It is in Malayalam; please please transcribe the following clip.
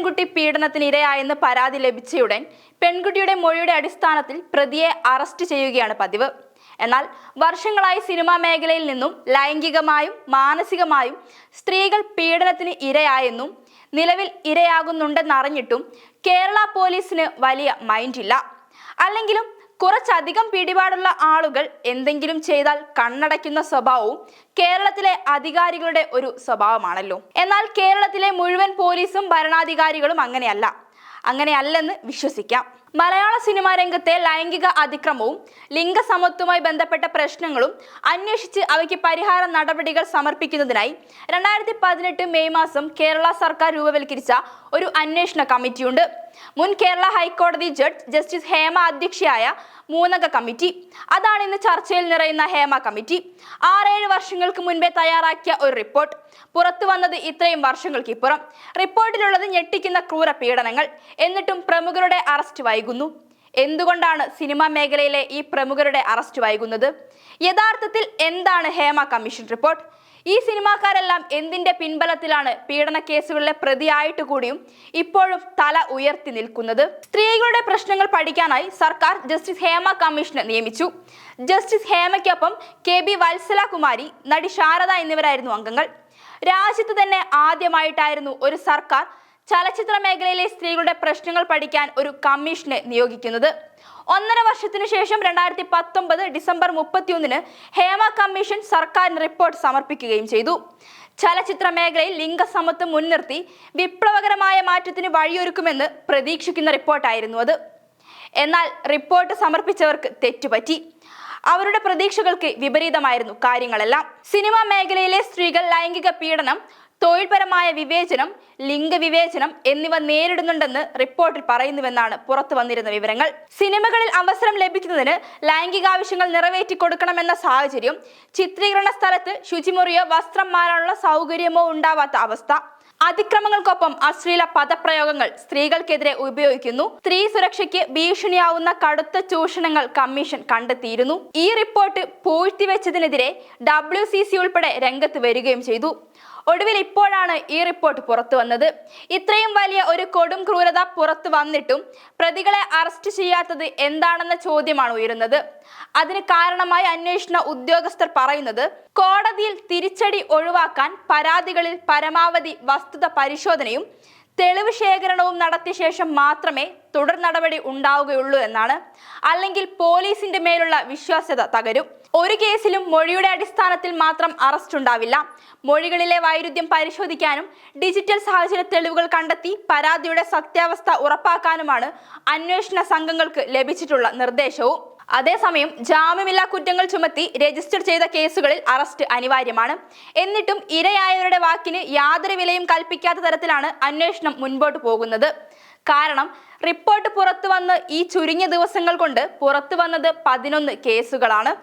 പെൺകുട്ടി പീഡനത്തിന് ഇരയായെന്ന് പരാതി ലഭിച്ചയുടൻ പെൺകുട്ടിയുടെ മൊഴിയുടെ അടിസ്ഥാനത്തിൽ പ്രതിയെ അറസ്റ്റ് ചെയ്യുകയാണ് പതിവ്. എന്നാൽ വർഷങ്ങളായി സിനിമാ മേഖലയിൽ നിന്നും ലൈംഗികമായും മാനസികമായും സ്ത്രീകൾ പീഡനത്തിന് ഇരയായെന്നും നിലവിൽ ഇരയാകുന്നുണ്ടെന്നറിഞ്ഞിട്ടും കേരള പോലീസിന് വലിയ മൈൻഡില്ല. അല്ലെങ്കിലും കുറച്ചധികം പിടിപാടുള്ള ആളുകൾ എന്തെങ്കിലും ചെയ്താൽ കണ്ണടയ്ക്കുന്ന സ്വഭാവവും കേരളത്തിലെ അധികാരികളുടെ ഒരു സ്വഭാവമാണല്ലോ. എന്നാൽ കേരളത്തിലെ മുഴുവൻ പോലീസും ഭരണാധികാരികളും അങ്ങനെയല്ല. അങ്ങനെയല്ലെന്ന് വിശ്വസിക്കാം. മലയാള സിനിമാ രംഗത്തെ ലൈംഗിക അതിക്രമവും ലിംഗസമത്വവുമായി ബന്ധപ്പെട്ട പ്രശ്നങ്ങളും അന്വേഷിച്ച് അവയ്ക്ക് പരിഹാര നടപടികൾ സമർപ്പിക്കുന്നതിനായി രണ്ടായിരത്തി പതിനെട്ട് മെയ് മാസം കേരള സർക്കാർ രൂപവൽക്കരിച്ച ഒരു അന്വേഷണ കമ്മിറ്റിയുണ്ട്. മുൻ കേരള ഹൈക്കോടതി ജഡ്ജ് ജസ്റ്റിസ് ഹേമ അധ്യക്ഷയായ മൂന്നംഗ കമ്മിറ്റി. അതാണ് ഇന്ന് ചർച്ചയിൽ നിറയുന്ന ഹേമ കമ്മിറ്റി. ആറേഴ് വർഷങ്ങൾക്ക് മുൻപേ തയ്യാറാക്കിയ ഒരു റിപ്പോർട്ട്. പുറത്തു വന്നത് ഇത്രയും വർഷങ്ങൾക്കിപ്പുറം. റിപ്പോർട്ടിലുള്ളത് ഞെട്ടിക്കുന്ന ക്രൂര പീഡനങ്ങൾ എന്നിട്ടും പ്രമുഖരുടെ അറസ്റ്റ് വൈകുന്നു. എന്തുകൊണ്ടാണ് സിനിമാ മേഖലയിലെ ഈ പ്രമുഖരുടെ അറസ്റ്റ് വൈകുന്നത്? യഥാർത്ഥത്തിൽ എന്താണ് ഹേമ കമ്മീഷൻ റിപ്പോർട്ട്? ഈ സിനിമാക്കാരെല്ലാം എന്തിന്റെ പിൻബലത്തിലാണ് പീഡന കേസുകളിലെ പ്രതിയായിട്ട് കൂടിയും ഇപ്പോഴും തല ഉയർത്തി നിൽക്കുന്നത്? സ്ത്രീകളുടെ പ്രശ്നങ്ങൾ പഠിക്കാനായി സർക്കാർ ജസ്റ്റിസ് ഹേമ കമ്മീഷനെ നിയമിച്ചു. ജസ്റ്റിസ് ഹേമയ്ക്കൊപ്പം കെ ബി വത്സല കുമാരി നടി ശാരദ എന്നിവരായിരുന്നു അംഗങ്ങൾ. രാജ്യത്ത് തന്നെ ആദ്യമായിട്ടായിരുന്നു ഒരു സർക്കാർ ചലച്ചിത്ര മേഖലയിലെ സ്ത്രീകളുടെ പ്രശ്നങ്ങൾ പഠിക്കാൻ ഒരു കമ്മീഷനെ നിയോഗിക്കുന്നത്. ഒന്നര വർഷത്തിനു ശേഷം രണ്ടായിരത്തി പത്തൊമ്പത് ഡിസംബർ മുപ്പത്തിയൊന്നിന് ഹേമ കമ്മീഷൻ സർക്കാരിന് റിപ്പോർട്ട് സമർപ്പിക്കുകയും ചെയ്തു. ചലച്ചിത്ര മേഖലയിൽ ലിംഗസമത്വം മുൻനിർത്തി വിപ്ലവകരമായ മാറ്റത്തിന് വഴിയൊരുക്കുമെന്ന് പ്രതീക്ഷിക്കുന്ന റിപ്പോർട്ടായിരുന്നു അത്. എന്നാൽ റിപ്പോർട്ട് സമർപ്പിച്ചവർക്ക് തെറ്റുപറ്റി. അവരുടെ പ്രതീക്ഷകൾക്ക് വിപരീതമായിരുന്നു കാര്യങ്ങളെല്ലാം. സിനിമാ മേഖലയിലെ സ്ത്രീകൾ ലൈംഗിക പീഡനം തൊഴിൽപരമായ വിവേചനം ലിംഗവിവേചനം എന്നിവ നേരിടുന്നുണ്ടെന്ന് റിപ്പോർട്ടിൽ പറയുന്നുവെന്നാണ് പുറത്തു വന്നിരുന്ന വിവരങ്ങൾ. സിനിമകളിൽ അവസരം ലഭിക്കുന്നതിന് ലൈംഗികാവശ്യങ്ങൾ നിറവേറ്റി കൊടുക്കണമെന്ന സാഹചര്യം ചിത്രീകരണ സ്ഥലത്ത് ശുചിമുറിയോ വസ്ത്രം മാറാനുള്ള സൗകര്യമോ ഉണ്ടാവാത്ത അവസ്ഥ അതിക്രമങ്ങൾക്കൊപ്പം അശ്ലീല പദപ്രയോഗങ്ങൾ സ്ത്രീകൾക്കെതിരെ ഉപയോഗിക്കുന്നു സ്ത്രീ സുരക്ഷയ്ക്ക് ഭീഷണിയാവുന്ന കടുത്ത ചൂഷണങ്ങൾ കമ്മീഷൻ കണ്ടെത്തിയിരുന്നു. ഈ റിപ്പോർട്ട് പൂഴ്ത്തിവെച്ചതിനെതിരെ ഡബ്ല്യു സി സി ഉൾപ്പെടെ രംഗത്ത് വരികയും ചെയ്തു. ഒടുവിൽ ഇപ്പോഴാണ് ഈ റിപ്പോർട്ട് പുറത്തു വന്നത്. ഇത്രയും വലിയ ഒരു കൊടും ക്രൂരത പുറത്തു വന്നിട്ടും പ്രതികളെ അറസ്റ്റ് ചെയ്യാത്തത് എന്താണെന്ന ചോദ്യമാണ് ഉയരുന്നത്. അതിന് കാരണമായി അന്വേഷണ ഉദ്യോഗസ്ഥർ പറയുന്നത് കോടതിയിൽ തിരിച്ചടി ഒഴിവാക്കാൻ പരാതികളിൽ പരമാവധി വസ്തുത പരിശോധനയും തെളിവ് ശേഖരണവും നടത്തിയ ശേഷം മാത്രമേ തുടർ നടപടി ഉണ്ടാവുകയുള്ളൂ എന്നാണ്. അല്ലെങ്കിൽ പോലീസിന്റെ മേലുള്ള വിശ്വാസ്യത തകരും. ഒരു കേസിലും മൊഴിയുടെ അടിസ്ഥാനത്തിൽ മാത്രം അറസ്റ്റ് ഉണ്ടാവില്ല. മൊഴികളിലെ വൈരുദ്ധ്യം പരിശോധിക്കാനും ഡിജിറ്റൽ സാഹചര്യ തെളിവുകൾ കണ്ടെത്തി പരാതിയുടെ സത്യാവസ്ഥ ഉറപ്പാക്കാനുമാണ് അന്വേഷണ സംഘങ്ങൾക്ക് ലഭിച്ചിട്ടുള്ള നിർദ്ദേശവും. അതേസമയം ജാമ്യമില്ലാ കുറ്റങ്ങൾ ചുമത്തി രജിസ്റ്റർ ചെയ്ത കേസുകളിൽ അറസ്റ്റ് അനിവാര്യമാണ്. എന്നിട്ടും ഇരയായവരുടെ വാക്കിന് യാതൊരു വിലയും കൽപ്പിക്കാത്ത തരത്തിലാണ് അന്വേഷണം മുൻപോട്ട് പോകുന്നത്. കാരണം റിപ്പോർട്ട് പുറത്തു വന്ന് ഈ ചുരുങ്ങിയ ദിവസങ്ങൾ കൊണ്ട് പുറത്തു വന്നത് പതിനൊന്ന് കേസുകളാണ്.